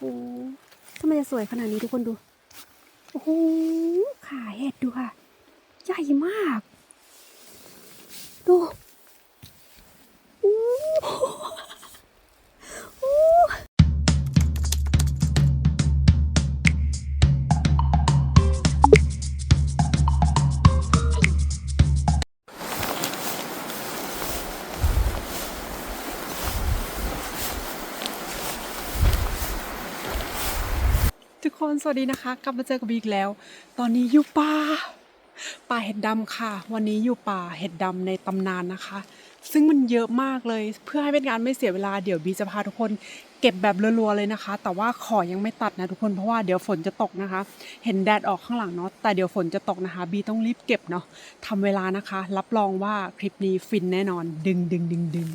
โอ้ทำไมจะสวยขนาดนี้ทุกคนดู โอ้โหขาเห็ดดูค่ะ ใหญ่มาก ดู คนสวัสดีนะคะ กลับมาเจอกับบีอีกแล้ว ตอนนี้อยู่ป่าป่าเห็ดดำค่ะ วันนี้อยู่ป่าเห็ดดำในตำนานนะคะ ซึ่งมันเยอะมากเลย เพื่อให้เป็นการไม่เสียเวลาเดี๋ยวบีจะพาทุกคนเก็บแบบรัวๆเลยนะคะ แต่ว่าขอยังไม่ตัดนะทุกคนเพราะว่าเดี๋ยวฝนจะตกนะคะ เห็นแดดออกข้างหลังเนาะแต่เดี๋ยวฝนจะตกนะคะ บีต้องรีบเก็บเนาะทำเวลานะคะ รับรองว่าคลิปนี้ฟินแน่นอน ดึงดึงดึงดึง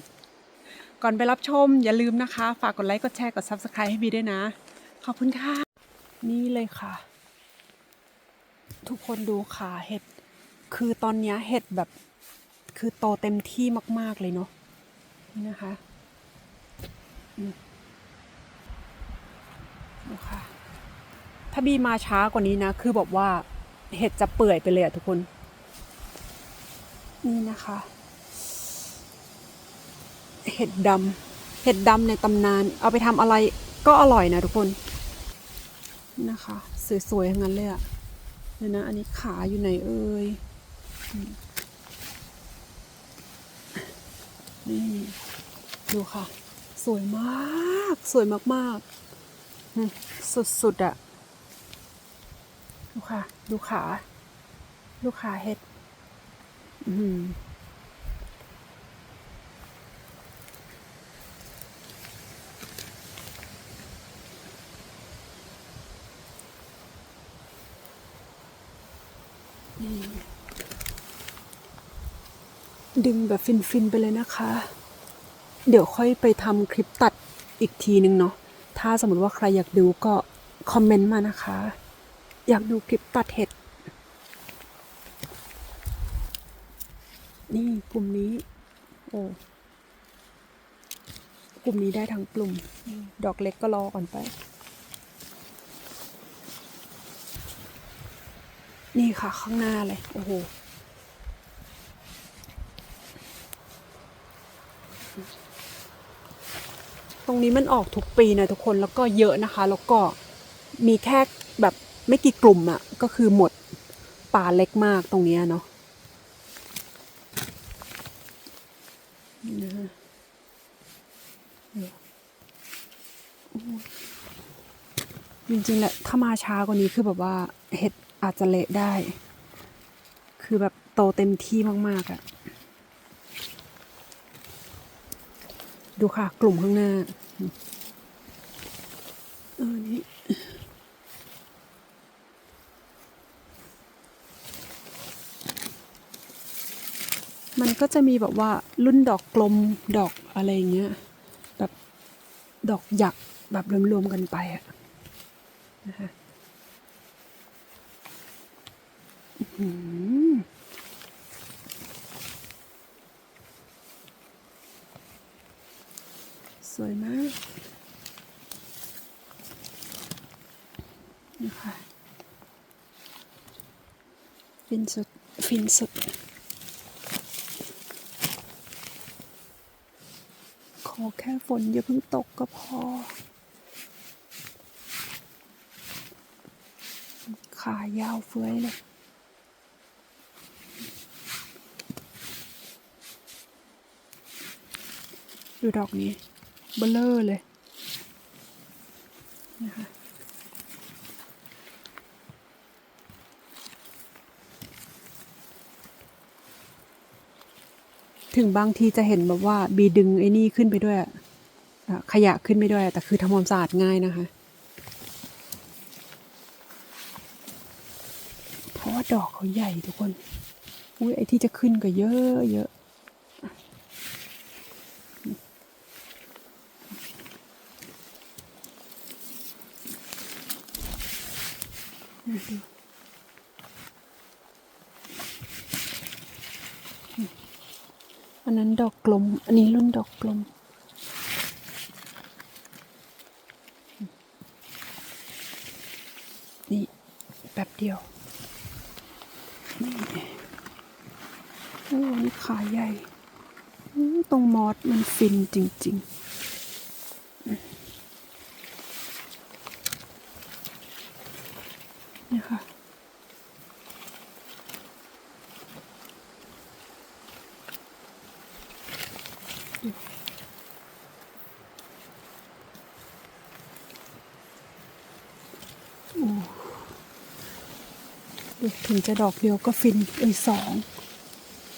ก่อนไปรับชมอย่าลืมนะคะ ฝากกดไลค์กดแชร์กด subscribe ให้บีด้วยนะ ขอบคุณค่ะ นี่เลยค่ะ ทุกคนดูขาเห็ด คือตอนนี้เห็ดแบบ คือโตเต็มที่มาก ๆ เลยเนาะนี่นะคะดูค่ะ ถ้าบีมาช้ากว่านี้นะ คือบอกว่าเห็ดจะเปื่อยไปเลยอะทุกคน นี่นะคะ เห็ดดำเห็ดดำในตำนาน เอาไปทำอะไรก็อร่อยนะทุกคน นะคะ สวยๆทั้งนั้นเลยอะเดี๋ยวนะ อันนี้ขาอยู่ไหนเอ่ยนี่ ดูค่ะ สวยมาก สวยมากๆ สุดๆอะดูค่ะ ดูขา ดูขาเห็ด อืม ดึงแบบฟินๆไปเลยนะคะ เดี๋ยวค่อยไปทำคลิปตัดอีกทีนึงเนาะ ถ้าสมมติว่าใครอยากดูก็คอมเมนต์มานะคะ อยากดูคลิปตัดเห็ด นี่กลุ่มนี้ โอ้กลุ่มนี้ได้ทั้งกลุ่ม ดอกเล็กก็รอก่อนไป นี่ค่ะข้างหน้าเลย โอ้โหตรงนี้มันออกทุกปีนะทุกคนแล้วก็เยอะนะคะ แล้วก็มีแค่แบบไม่กี่กลุ่มอะ่ะ ก็คือหมดป่าเล็กมากตรงนี้เนาะนี่นะคะจริงๆแหละถ้ามาช้ากว่านี้คือแบบว่าเห็ด อาจจะเละได้ คือแบบโตเต็มที่มาก ๆอะ่ะ ดูค่ะ กลุ่มข้างหน้า เออ นี่มันก็จะมีแบบว่ารุ่นดอกกลมดอกอะไรเงี้ยแบบดอกหยักแบบรวมๆกันไปอะนะคะอื้อหือ สวยมากนะคะฟินสุด ฟินสุด ขอแค่ฝนอย่าเพิ่งตกก็พอ ขายาวเฟ้ยเลย ดูดอกนี้เบลเลอร์เลยนะคะถึงบางทีจะเห็นแบบว่าบีดึงไอ้นี่ขึ้นไปด้วยขยะขึ้นไปด้วย แต่คือทำความสะอาดง่ายนะคะ เพราะว่าดอกเขาใหญ่ทุกคน อุ้ยไอ้ที่จะขึ้นก็เยอะเยอะ อันนั้นดอกกลม อันนี้รุ่นดอกกลม นี่แบบเดียว นี่โอ้นี่ขาใหญ่ ตรงมอสมันฟินจริง ๆ งจะดอกเดียวก็ฟินเอ้ยสอง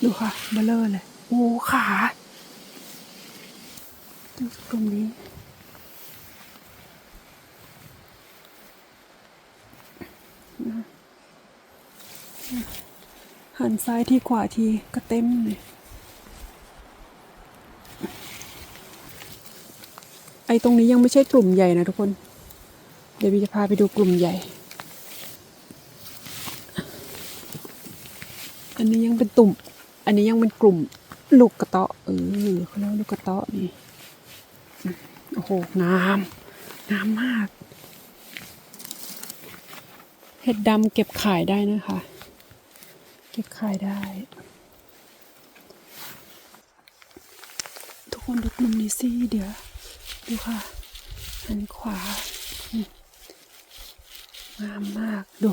ดูค่ะเบลเลอร์เลย โอ้ขาตรงนี้ หันซ้ายที่ขวาทีก็เต็มเลยไอ้ตรงนี้ยังไม่ใช่กลุ่มใหญ่นะทุกคน เดี๋ยวบีจะพาไปดูกลุ่มใหญ่ อันนี้ยังเป็นตุ่ม อันนี้ยังเป็นกลุ่มลูกกระเตาะเออเขาเรียกว่าลูกกระเตาะนี่โอ้โหงามงามมาก เห็ดดำเก็บขายได้นะคะ เก็บขายได้ ทุกคนดูกลุ่มนี้สิเดี๋ยว ดูค่ะหันขวา งามมากดู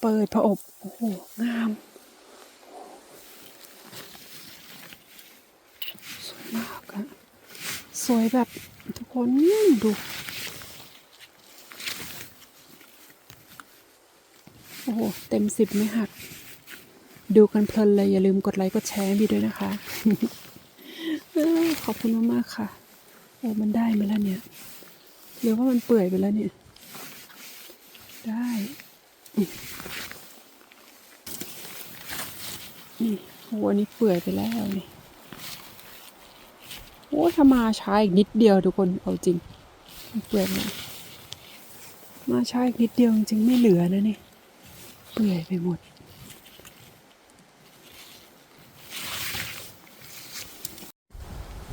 เปิดผอบโอ้โห งาม สวยมากอะสวยแบบทุกคนดูโอ้โห เต็มสิบไม่หัก ดูกันเพลินเลย อย่าลืมกดไลค์กดแชร์ให้บีด้วยนะคะ ขอบคุณมากๆค่ะ โอ้มันได้ไหมล่ะเนี่ย หรือว่ามันเปื่อยไปแล้วเนี่ย ได้ นี่โอ้อันนี้เปื่อยไปแล้วนี่โอ้ถ้ามาช้าอีกนิดเดียวทุกคนเอาจริงเปื่อยแล้วมาช้าอีกนิดเดียวจริงไม่เหลือนะนี่เปื่อยไปหมด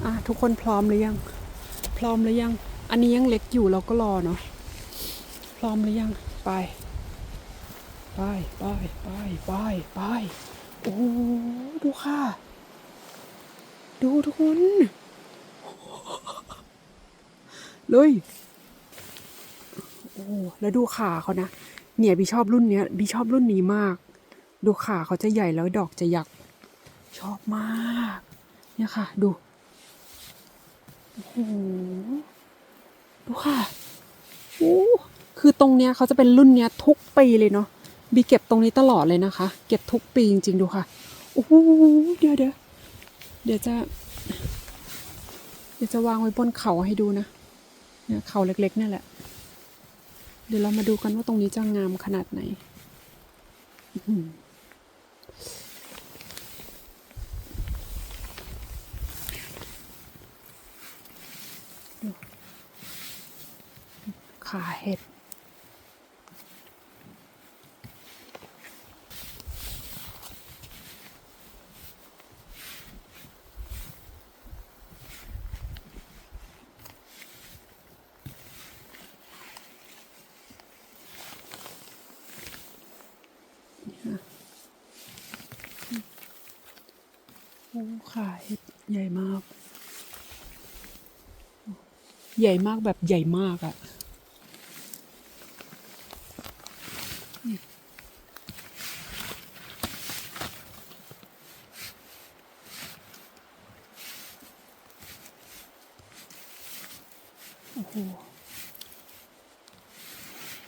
อะทุกคนพร้อมหรือยัง พร้อมหรือยัง อันนี้ยังเล็กอยู่เราก็รอเนาะพร้อมหรือยังไป ไปไปไปไปไปโอ้ดูค่ะ ดูทุกคนเลยโอ้แล้วดูขาเขานะ เนี่ยบีชอบรุ่นเนี้ยบีชอบรุ่นนี้มาก ดูขาเขาจะใหญ่แล้วดอกจะหยัก ชอบมาก เนี่ยค่ะ ดูโอ้โหดูค่ะโอ้คือตรงเนี้ยเขาจะเป็นรุ่นเนี้ยทุกปีเลยเนาะ บีเก็บตรงนี้ตลอดเลยนะคะ เก็บทุกปีจริงๆดูค่ะโอ้โหเดี๋ยวเดี๋ยวเดี๋ยวจะ เดี๋ยวจะวางไว้บนเขาให้ดูนะเนี่ยเขาเล็กๆนี่แหละ เดี๋ยวเรามาดูกันว่าตรงนี้จะงามขนาดไหนขาเห็ด อ้ขาเห็ดใหญ่มาก ใหญ่มากแบบใหญ่มากอะ่ะโอ้โห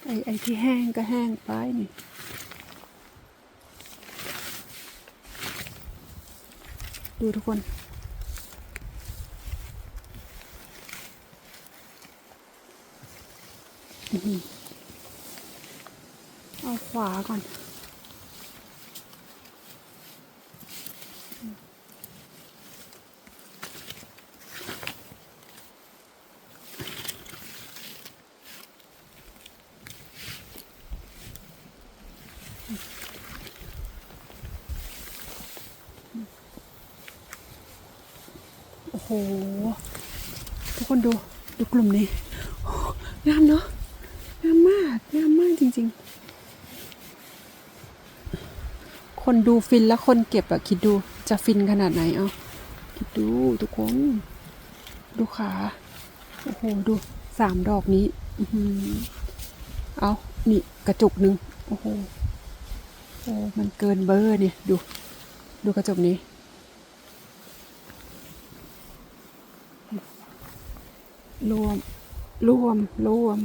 ไอไอที่แห้งก็แห้งไปนี่ ดูทุกคน เอาขวาก่อน ห ทุกคนดูดูกลุ่มนี้โอ้งามเนาะงามมากงามมากจริง ๆ คนดูฟินแล้วคนเก็บอะคิดดูจะฟินขนาดไหนเอาคิดดูทุกคนดูขาโอ้โหดูสามดอกนี้อือหือเอานี่กระจุกหนึ่งโอ้โหโอ้มันเกินเบอร์เนี่ยดู ดูกระจกนี้ รวม รวม รวม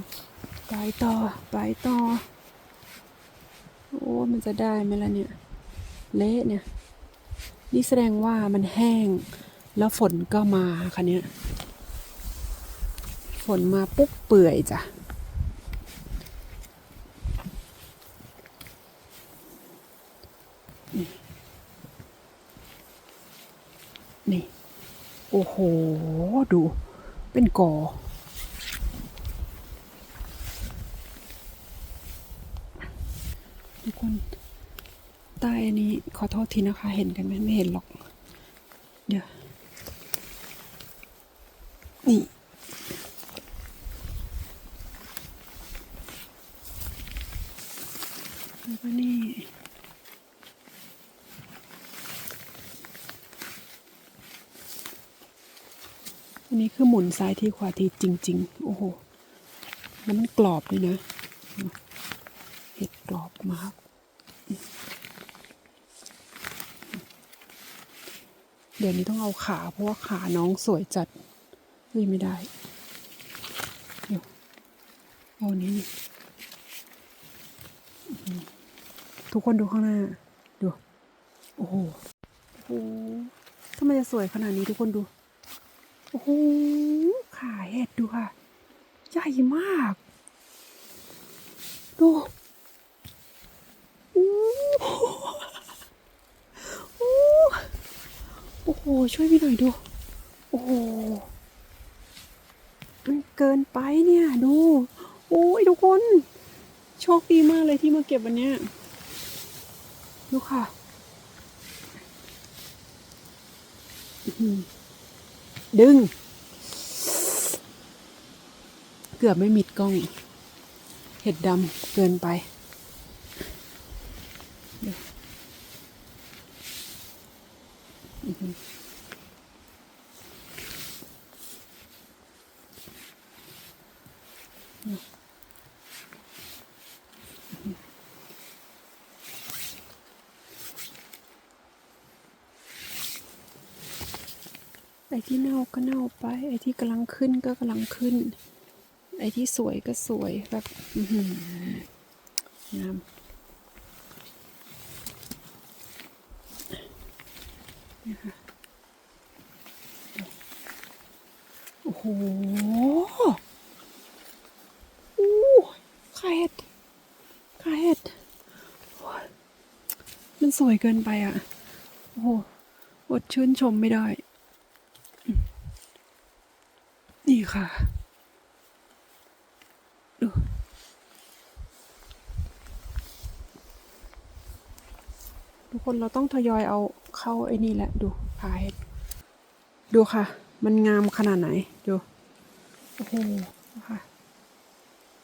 ไปต่อ ไปต่อ โอ้ มันจะได้ไหมล่ะเนี่ย เละเนี่ย นี่แสดงว่ามันแห้ง แล้วฝนก็มาค่ะเนี่ย ฝนมาปุ๊บเปื่อยจ้ะนี่ นี่ โอ้โห ดู เป็นกอทุกคนใต้อันนี้ขอโทษทีนะคะ เห็นกันไหมไม่เห็นหรอก เดี๋ยว นี่แล้วก็นี่ อันนี้คือหมุนซ้ายทีขวาทีจริง ๆ โอ้โห แล้วมันกรอบเลยนะ เห็ดกรอบมาก เดี๋ยวนี้ต้องเอาขา เพราะว่าขาน้องสวยจัดเฮ้ยไม่ได้เดี๋ยวเอาอันนี้นี่ทุกคนดูข้างหน้า ดู โอ้โห โอ้โหทำไมจะสวยขนาดนี้ทุกคนดู โอ้โหขาเห็ดดูค่ะ ใหญ่มาก ดูอู้หูโอ้โห ช่วยพี่หน่อยดู โอ้โห มันเกินไปเนี่ยดู โอ้ยทุกคน โชคดีมากเลยที่มาเก็บวันเนี้ยดูค่ะอื ดึง เกือบไม่มิดกล้อง เห็ดดำเกินไปเดี๋ยวอื้อหือ ไอ้ที่เน่าก็เน่าไป ไอ้ที่กำลังขึ้นก็กำลังขึ้น ไอ้ที่สวยก็สวยแบบงามนี่ค่ะโอ้โหอู้ขาเห็ดขาเห็ดมันสวยเกินไปอะ โอ้โหอดชื่นชมไม่ได้อืมนี่ ค่ะดูทุกคนเราต้องทยอยเอาเข้าไอ้นี่แหละดูพายดูค่ะ มันงามขนาดไหน ดูโอ้โหค่ะ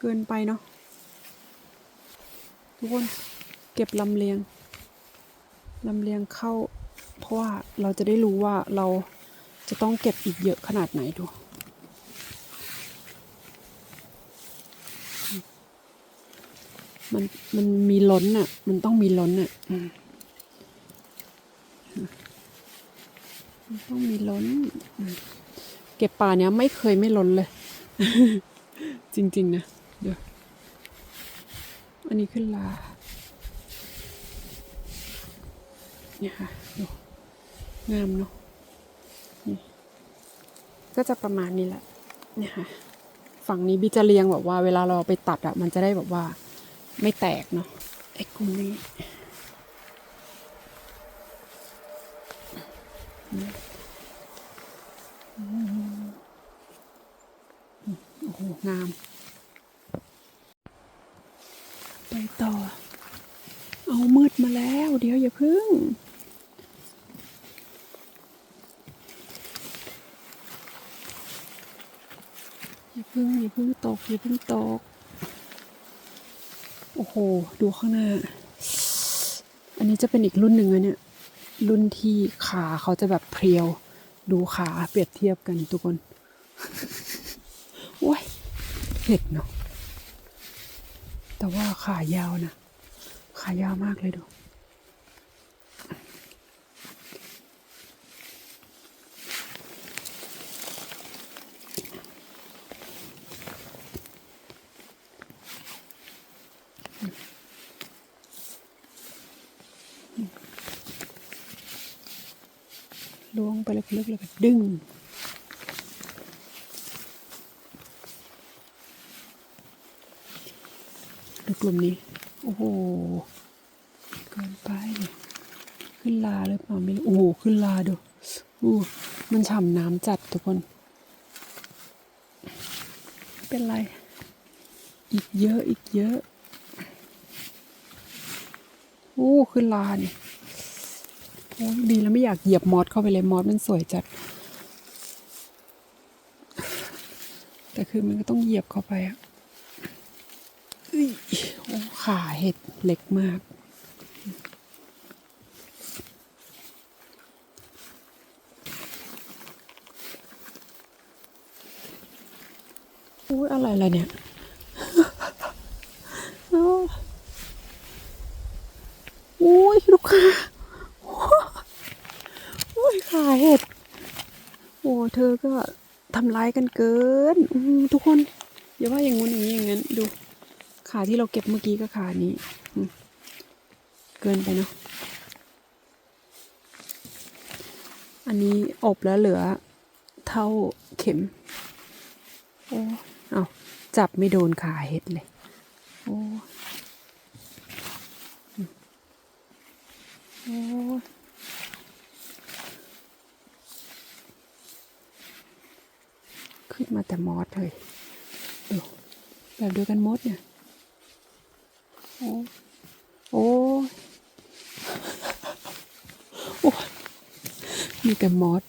เกินไปเนาะทุกคนเก็บลำเลียงลำเลียงเข้า เพราะว่าเราจะได้รู้ว่าเราจะต้องเก็บอีกเยอะขนาดไหนดู มันมันมีล้นอะ มันต้องมีล้นอะอืมมันต้องมีล้นอืมเก็บป่าเนี้ยไม่เคยไม่ล้นเลย จริง ๆ นะ เดี๋ยว อันนี้ขึ้นลา เนี่ยค่ะดูงามเนาะนี่ก็จะประมาณนี้แหละ เนี่ยค่ะ ฝั่งนี้บิจะเรียงแบบว่า เวลาเราเอาไปตัดอะมันจะได้แบบว่า ไม่แตกเนาะไอ้กลุ่มนี้โอ้โห งาม ไปต่อ เอามืดมาแล้ว เดี๋ยวอย่าพึ่งอย่าพึ่งอย่าพึ่งตกอย่าพึ่งตก อ้โห ดูข้างหน้า อันนี้จะเป็นอีกรุ่นหนึ่งนะเนี่ย รุ่นที่ขาเขาจะแบบเพรียว ดูขาเปรียบเทียบกันทุกคน โอ้ยเผ็ดเนาะ แต่ว่าขายาวนะ ขายาวมากเลยดู ลึกแล้วก็ดึง ดูกลุ่มนี้ โอ้โหเกินไปขึ้นลาหรือเปล่าไม่รู้โอ้โหขึ้นลาดูอู้มันฉ่ำน้ำจัดทุกคนไม่เป็นไร อีกเยอะอีกเยอะ โอ้ ขึ้นลาเนี่ย อ้ดีแล้วไม่อยากเหยียบมอสเข้าไปเลยมอสมันสวยจัด แต่คือมันก็ต้องเหยียบเข้าไปอะอุ๊ยโอ้ขาเห็ดเล็กมากอุ้ยอะไรล่ะเนี่ยโอ้อุ้ยลูกค้า โอ้ยขาเห็ดโอ้เธอก็ทำร้ายกันเกินอืมทุกคนอย่าว่าอย่างงู้นอย่างนี้อย่างนั้นดู ขาที่เราเก็บเมื่อกี้ก็ขานี้เกินไปเนาะอันนี้อบแล้วเหลือเท่าเข็ม โอ้เอาจับไม่โดนขาเห็ดเลย โอ้โอ้ ขึ้นมาแต่มอสเลยดูแบบเดียวกันมดเนี่ย โอ้โอ้โอ้มีแต่มอส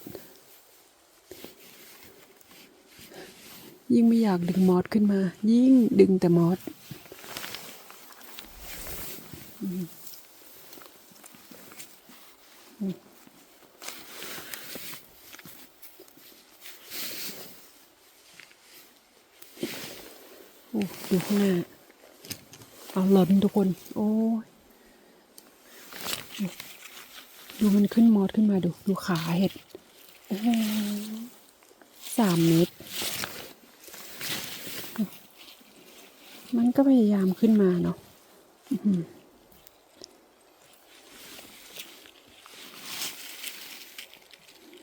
ยิ่งไม่อยากดึงมอสขึ้นมา ยิ่งดึงแต่มอสอืม โอ้ดูข้างหน้าเอาหล่นทุกคน โอ้ยดูมันขึ้นมอสขึ้นมาดู ดูขาเห็ดโอ้สามเมตร มันก็พยายามขึ้นมาเนาะอื้อหือ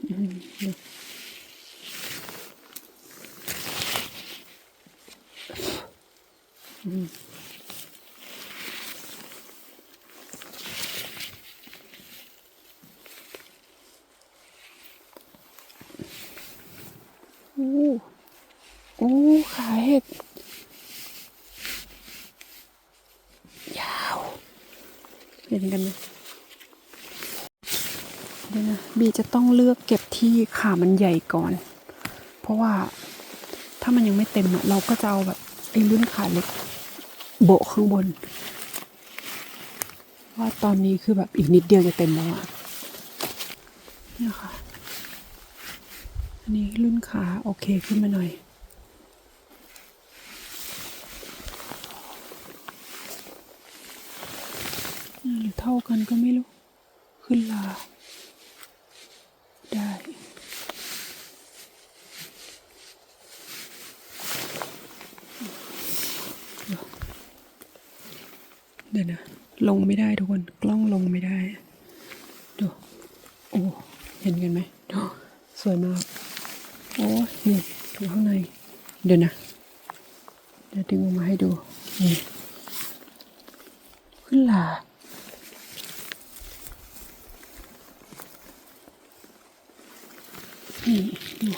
อื้อหือดูอื้อหือโอ้โอ้ขาเห็ด ยาว เห็นกันไหมเดี๋ยวนะบีจะต้องเลือกเก็บที่ขามันใหญ่ก่อน เพราะว่าถ้ามันยังไม่เต็มอะเราก็จะเอาแบบไอ้รุ่นขาเล็กโบะข้างบน ว่าตอนนี้คือแบบอีกนิดเดียวจะเต็มแล้วอะเนี่ยค่ะ อันนี้รุ่นขาโอเคขึ้นมาหน่อย หรือเท่า กันก็ไม่รู้ ขึ้นลา ได้ เดี๋ยวนะ ลงไม่ได้ทุกคน กล้องลงไม่ได้ดูโอ้ เห็นกันไหมดูสวยมาก โอ้นี่ดูข้างใน เดี๋ยวนะ เดี๋ยวดึงออกมาให้ดูนี่ขึ้นลา นี่ดู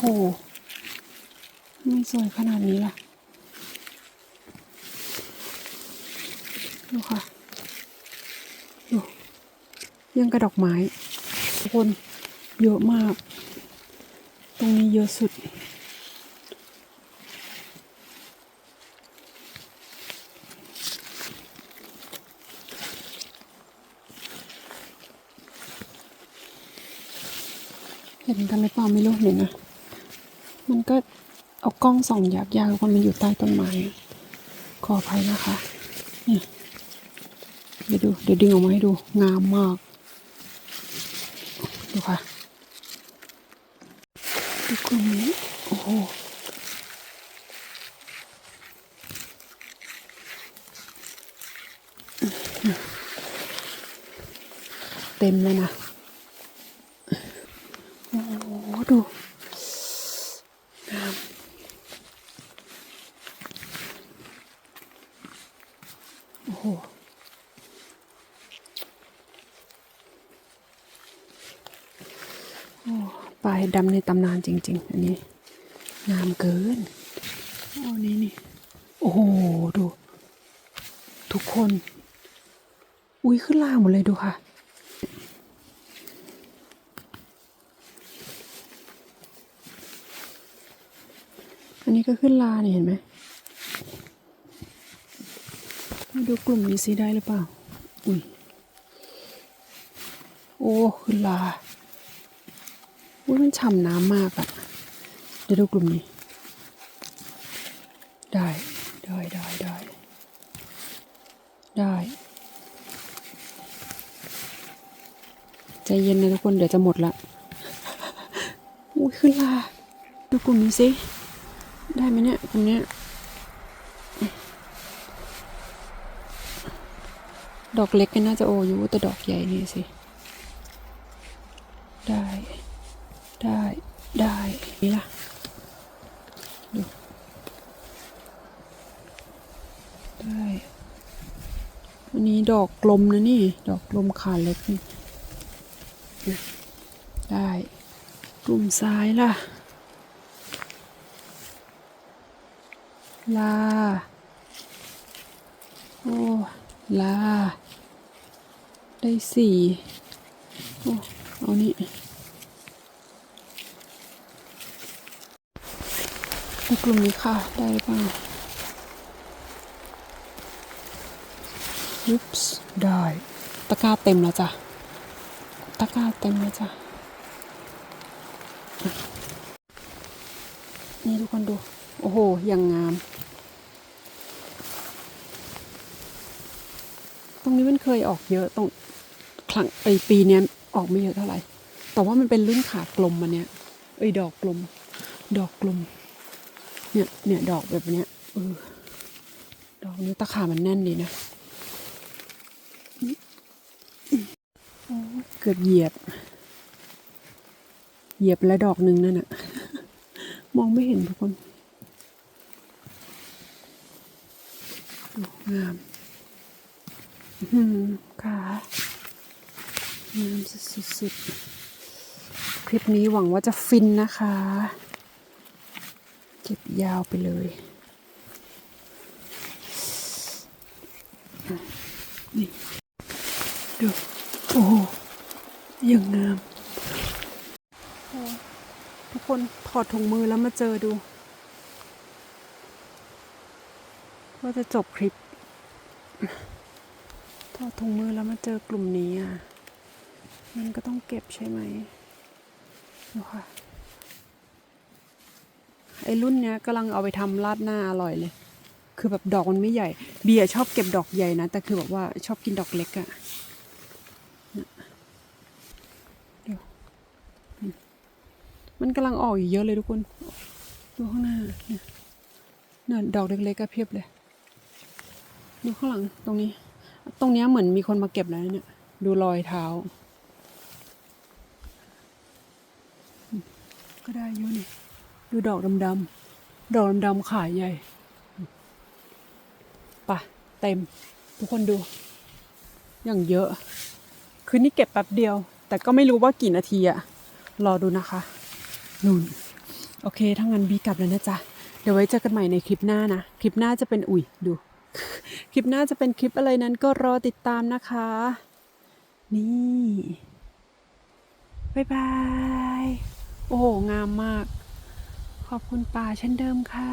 โอ้โหไม่สวยขนาดนี้ล่ะ ดูค่ะ ดูยังกระดอกไม้ทุกคนเยอะมาก ตรงนี้เยอะสุด เห็นกันหรือเปล่าไม่รู้เดี๋ยนะ มันก็เอากล้องส่องยากยากๆมันมันอยู่ใต้ต้นไม้ ขออภัยนะคะ นี่ เดี๋ยวดู เดี๋ยวดึงออกมาให้ดู งามมาก ดูค่ะ ดูกลุ่มนี้ โอ้โหเต็มเลยนะ โอ้โห ดู งาม โอ้โห โอ้ปลายดำในตำนาน จริง ๆ อันนี้งามเกินโอ้นี่นี่โอ้โหดู ทุกคน อุ้ยขึ้นล่างหมดเลยดูค่ะ อันนี้ก็ขึ้นลาเนี่ยเห็นไหมมาดูกลุ่มนี้ซิได้หรือเปล่า อุ้ย โอ้ ขึ้นลา อุ้ยมันฉ่ำน้ำมากอะเดี๋ยวดูกลุ่มนี้ ได้ ได้ ได้ ได้ ได้ ใจเย็นนะทุกคน เดี๋ยวจะหมดละ อุ้ยขึ้นลา ดูกลุ่มนี้สิ ได้ไหมเนี่ยกลุ่มเนี้ย ดอกเล็กก็น่าจะโออยู่แต่ดอกใหญ่นี่สิ ได้ ได้ ได้ นี่ล่ะ ดู ได้ อันนี้ดอกก ลมนะนี่ ดอกกลมขาเล็กนี่ได้กลุ่มซ้ายล่ะ ลา โอ้ ลา ได้สี่โอ้เอานี่ในกลุ่มนี้ค่ะ ได้หรือเปล่า ยุปส์ได้ ตะกร้าเต็มแล้วจ้ะ ตะกร้าเต็มแล้วจ้ะ นี่ทุกคนดู โอ้โห ยังงาม ตรงนี้มันเคยออกเยอะตรงครั้งไอปีเนี้ยออกไม่เยอะเท่าไหร่ แต่ว่ามันเป็นรุ่นขากลมมันเนี้ยเอ้ยดอกกลม ดอกกลม เนี่ย เนี่ย ดอกแบบเนี้ยเออดอกนี้ตะขามันแน่นดีนะโอ้ยเกือบเหยียบ เหยียบแล้วดอกหนึ่งนั่นน่ะมองไม่เห็นทุกคนงามอืมค่ะงามสุดๆคลิปนี้หวังว่าจะฟินนะคะ เก็บยาวไปเลยนี่ดูโอ้ โหยังงาม ทุกคนถอดถุงมือแล้วมาเจอดู ว่าจะจบคลิป ถอดถุงมือแล้วมาเจอกลุ่มนี้อะ มันก็ต้องเก็บใช่ไหมดูค่ะ ไอรุ่นเนี้ยกำลังเอาไปทำราดหน้าอร่อยเลย คือแบบดอกมันไม่ใหญ่ เบียร์ชอบเก็บดอกใหญ่นะ แต่คือแบบว่าชอบกินดอกเล็กอะเนี่ยเดี๋ยวอืม มันกำลังออกอยู่เยอะเลยทุกคน ดูข้างหน้าเนี่ยน่ะดอกเล็กๆก็เพียบเลย ดูข้างหลังตรงนี้ ตรงนี้เหมือนมีคนมาเก็บแล้วเนี่ย ดูรอยเท้า ก็ได้เยอะนี่ดูดอกดำๆ ดอกดำๆขายใหญ่ไปเต็ม ทุกคนดู อย่างเยอะ คือนี่เก็บแป๊บเดียว แต่ก็ไม่รู้ว่ากี่นาทีอะรอดูนะคะ นู่นโอเคถ้างั้นบีกลับแล้วนะจ๊ะ เดี๋ยวไว้เจอกันใหม่ในคลิปหน้านะ คลิปหน้าจะเป็นอุ่ยดู คลิปหน้าจะเป็นคลิปอะไรนั้นก็รอติดตามนะคะ นี่บ๊ายบาย โอ้โห งามมาก ขอบคุณป่าเช่นเดิมค่ะ